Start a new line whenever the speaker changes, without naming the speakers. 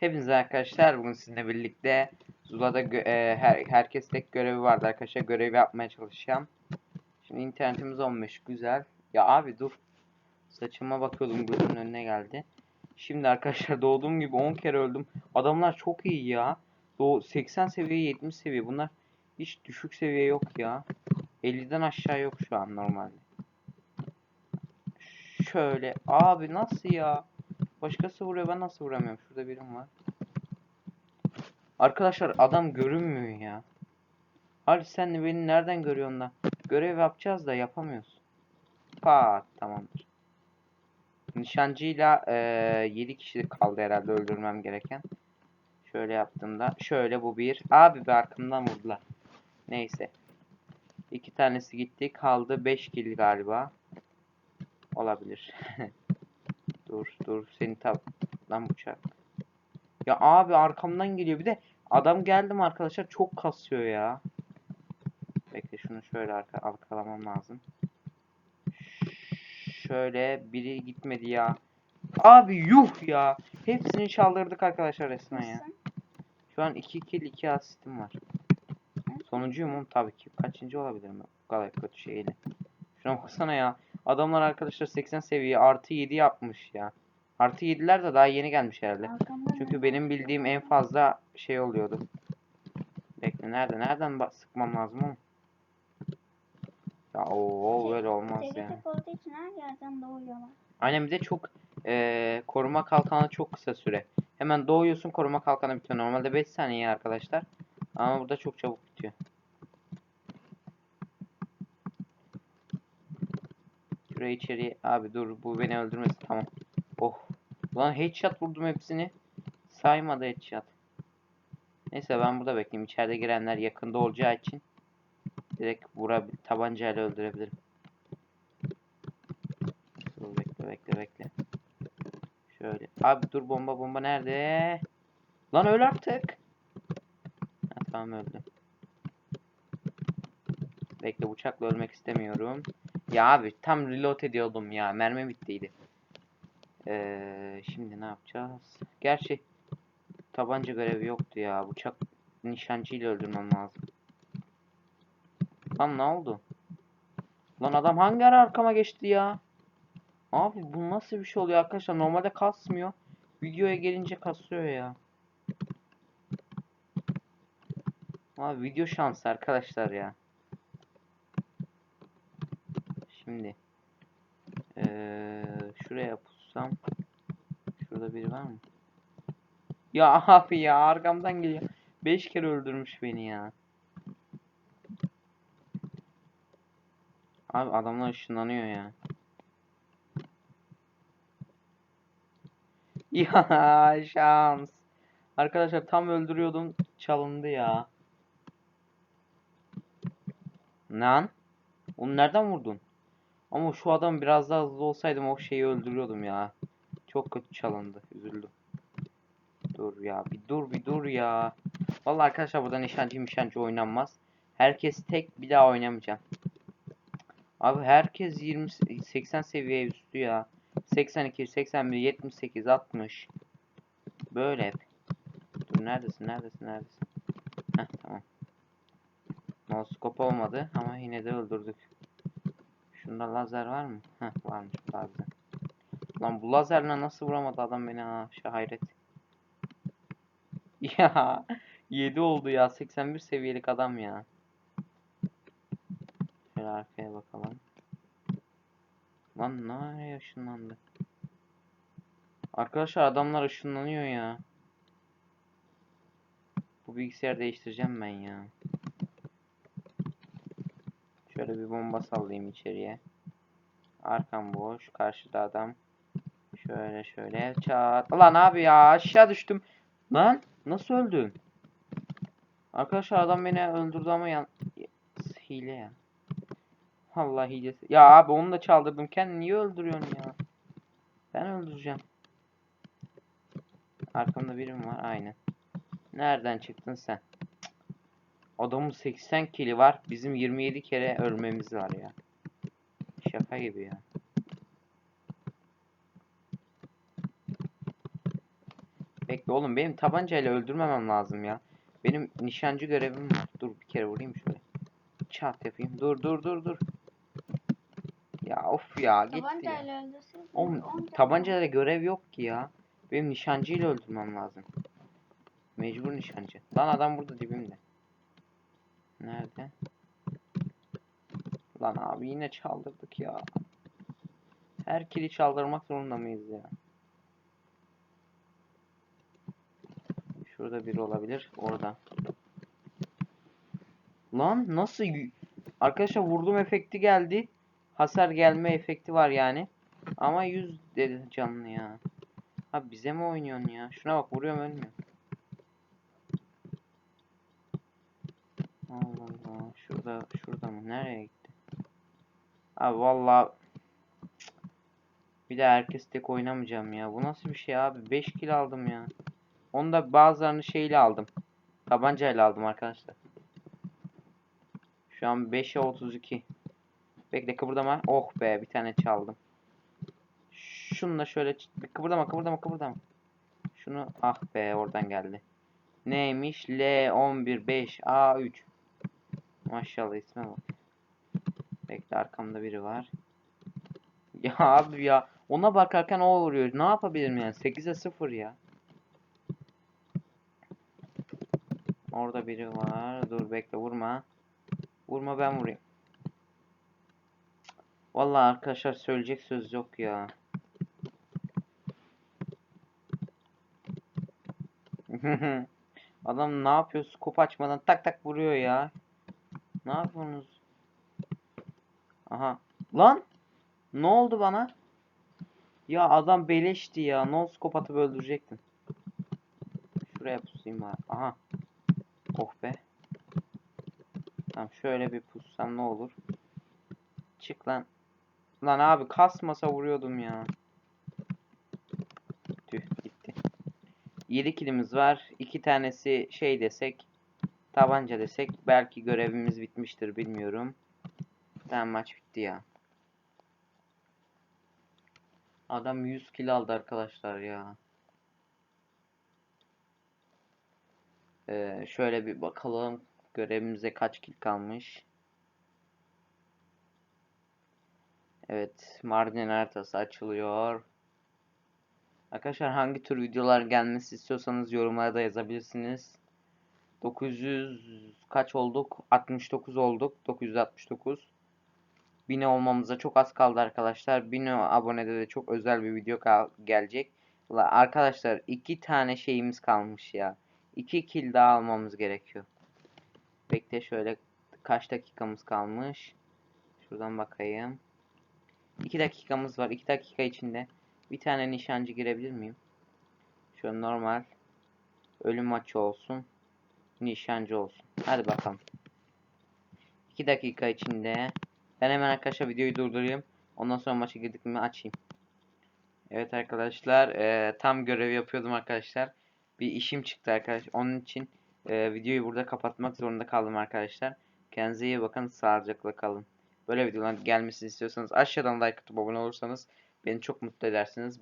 Hepinize arkadaşlar bugün sizinle birlikte Zula'da e, her, herkes tek görevi vardı arkadaşlar. Görevi yapmaya çalışacağım. Şimdi internetimiz 15 güzel. Ya abi dur. Saçıma bakıyordum gözümün önüne geldi. Şimdi arkadaşlar doğduğum gibi 10 kere öldüm. Adamlar çok iyi ya. Doğu 80 seviye 70 seviye. Bunlar hiç düşük seviye yok ya. 50'den aşağı yok şu an normalde. Şöyle abi nasıl ya? Başkası vuruyor ben nasıl vuramıyorum? Şurada birim var. Arkadaşlar adam görünmüyor ya. Hadi sen beni nereden görüyorsun da? Görev yapacağız da yapamıyoruz. Pat tamamdır. Nişancıyla eee 7 kişi kaldı herhalde öldürmem gereken. Şöyle yaptığımda şöyle bu bir. Abi bir arkamdan vurdular. Neyse. İki tanesi gitti. Kaldı 5 kill galiba. Olabilir. dur dur seni tab lan bıçak. Ya abi arkamdan geliyor. Bir de adam geldim arkadaşlar çok kasıyor ya. Bekle şunu şöyle arka arkalamam lazım. Şöyle biri gitmedi ya. Abi yuh ya. Hepsini çaldırdık arkadaşlar resmen ya. Şu an 2 kill 2 asistim var. Sonuncuyum oğlum tabii ki. Kaçıncı olabilirim bu kadar kötü şeyle. Şuna baksana ya. Adamlar arkadaşlar 80 seviye artı 7 yapmış ya. Artı 7'ler de daha yeni gelmiş herhalde. Çünkü benim bildiğim en fazla şey oluyordu. Bekle nerede? Nereden sıkmam lazım oğlum? Ya o
Şey,
böyle olmaz ya.
tek olduğu için her yerden doğuyorlar.
Aynen bir de çok eee, koruma kalkanı çok kısa süre. Hemen doğuyorsun koruma kalkanı bitiyor. Normalde 5 saniye arkadaşlar. Ama burada çok çabuk bitiyor. Şuraya içeri abi dur bu beni öldürmesin tamam. Oh. Lan headshot vurdum hepsini. Saymadı headshot. Neyse ben burada bekleyeyim. İçeride girenler yakında olacağı için direkt vurabil tabancayla öldürebilirim. Dur bekle bekle bekle. Şöyle. Abi dur bomba bomba nerede? Lan öl artık. Ha, tamam öldü. Bekle bıçakla ölmek istemiyorum. Ya abi tam reload ediyordum ya. Mermi bittiydi. Ee, şimdi ne yapacağız? Gerçi tabanca görevi yoktu ya. Bıçak nişancıyla öldürmem lazım. Lan ne oldu? Lan adam hangi ara arkama geçti ya? Abi bu nasıl bir şey oluyor arkadaşlar? Normalde kasmıyor. Videoya gelince kasıyor ya. Abi video şansı arkadaşlar ya. Şimdi eee şuraya pussam şurada biri var mı? Ya abi ya arkamdan geliyor. 5 kere öldürmüş beni ya. Abi adamlar ışınlanıyor ya. Ya şans. Arkadaşlar tam öldürüyordum çalındı ya. Lan? Onu nereden vurdun? Ama şu adam biraz daha hızlı olsaydım o şeyi öldürüyordum ya. Çok kötü çalındı. Üzüldüm. Dur ya bir dur bir dur ya. Vallahi arkadaşlar burada nişancı nişancı oynanmaz. Herkes tek bir daha oynamayacağım. Abi herkes 20 80 seviye üstü ya. 82, 81, 78, 60. Böyle hep. Dur neredesin, neredesin, neredesin? Heh tamam. Noskop olmadı ama yine de öldürdük. Şunda lazer var mı? Heh varmış lazer. Lan bu lazerle nasıl vuramadı adam beni ha? Şu hayret. Ya 7 oldu ya. 81 seviyelik adam ya. Şöyle arkaya bakalım. Lan nereye ışınlandı? Arkadaşlar adamlar ışınlanıyor ya. Bu bilgisayarı değiştireceğim ben ya. Şöyle bir bomba sallayayım içeriye. Arkam boş. Karşıda adam. Şöyle şöyle. Çat. Lan abi ya aşağı düştüm. Lan nasıl öldün? Arkadaşlar adam beni öldürdü ama yan... Hile ya. Allah hilesi. Ya abi onu da çaldırdım. Kendini niye öldürüyorsun ya? Ben öldüreceğim. Arkamda birim var. Aynen. Nereden çıktın sen? Adamın 80 kili var. Bizim 27 kere ölmemiz var ya. Şaka gibi ya. Bekle oğlum benim tabancayla öldürmemem lazım ya. Benim nişancı görevim var. Dur bir kere vurayım şöyle. Çat yapayım. Dur dur dur dur. Ya of ya gitti.
Tabancayla öldürsün.
Oğlum tabancayla görev yok ki ya. Benim nişancıyla öldürmem lazım. Mecbur nişancı. Lan adam burada dibimde. Nerede? Lan abi yine çaldırdık ya. Her kili çaldırmak zorunda mıyız ya? Şurada biri olabilir. Orada. Lan nasıl? Arkadaşlar vurdum efekti geldi. Hasar gelme efekti var yani. Ama 100 dedi canlı ya. Abi bize mi oynuyorsun ya? Şuna bak vuruyorum ölmüyor. Allah Allah. Şurada şurada mı? Nereye gitti? Abi vallahi Cık. bir de herkes tek oynamayacağım ya. Bu nasıl bir şey abi? 5 kill aldım ya. Onu da bazılarını şeyle aldım. Tabancayla aldım arkadaşlar. Şu an 5'e 32. Bekle kıpırdama. Oh be bir tane çaldım. Şununla şöyle kıpırdama kıpırdama kıpırdama. Şunu ah be oradan geldi. Neymiş? L115A3. Maşallah isme bak. Bekle arkamda biri var. Ya abi ya ona bakarken o vuruyor. Ne yapabilirim yani? 8'e 0 ya. Orada biri var. Dur bekle vurma. Vurma ben vurayım. Vallahi arkadaşlar söyleyecek söz yok ya. Adam ne yapıyor? Skop açmadan tak tak vuruyor ya. Ne yapıyorsunuz? Aha. Lan! Ne oldu bana? Ya adam beleşti ya. No scope atıp öldürecektim. Şuraya pusayım bari. Aha. Oh be. Tamam şöyle bir pussam ne olur? Çık lan. Lan abi kasmasa vuruyordum ya. Tüh gitti. 7 kilimiz var. 2 tanesi şey desek. Tabanca desek. Belki görevimiz bitmiştir bilmiyorum. Tamam maç bitti ya. Adam 100 kill aldı arkadaşlar ya. Ee, şöyle bir bakalım. Görevimize kaç kill kalmış. Evet, Mardin haritası açılıyor. Arkadaşlar hangi tür videolar gelmesi istiyorsanız yorumlarda yazabilirsiniz. 900 kaç olduk? 69 olduk. 969. 1000 olmamıza çok az kaldı arkadaşlar. 1000 abonede de çok özel bir video gelecek. Ulan arkadaşlar iki tane şeyimiz kalmış ya. 2 kill daha almamız gerekiyor. Bekle şöyle kaç dakikamız kalmış. Şuradan bakayım. 2 dakikamız var. 2 dakika içinde bir tane nişancı girebilir miyim? Şöyle normal ölüm maçı olsun. Nişancı olsun. Hadi bakalım. 2 dakika içinde ben hemen arkadaşlar videoyu durdurayım. Ondan sonra maça girdik mi açayım. Evet arkadaşlar eee, tam görev yapıyordum arkadaşlar. Bir işim çıktı arkadaş. Onun için eee, videoyu burada kapatmak zorunda kaldım arkadaşlar. Kendinize iyi bakın. Sağlıcakla kalın. Böyle videolar gelmesini istiyorsanız aşağıdan like atıp abone olursanız beni çok mutlu edersiniz. Bye.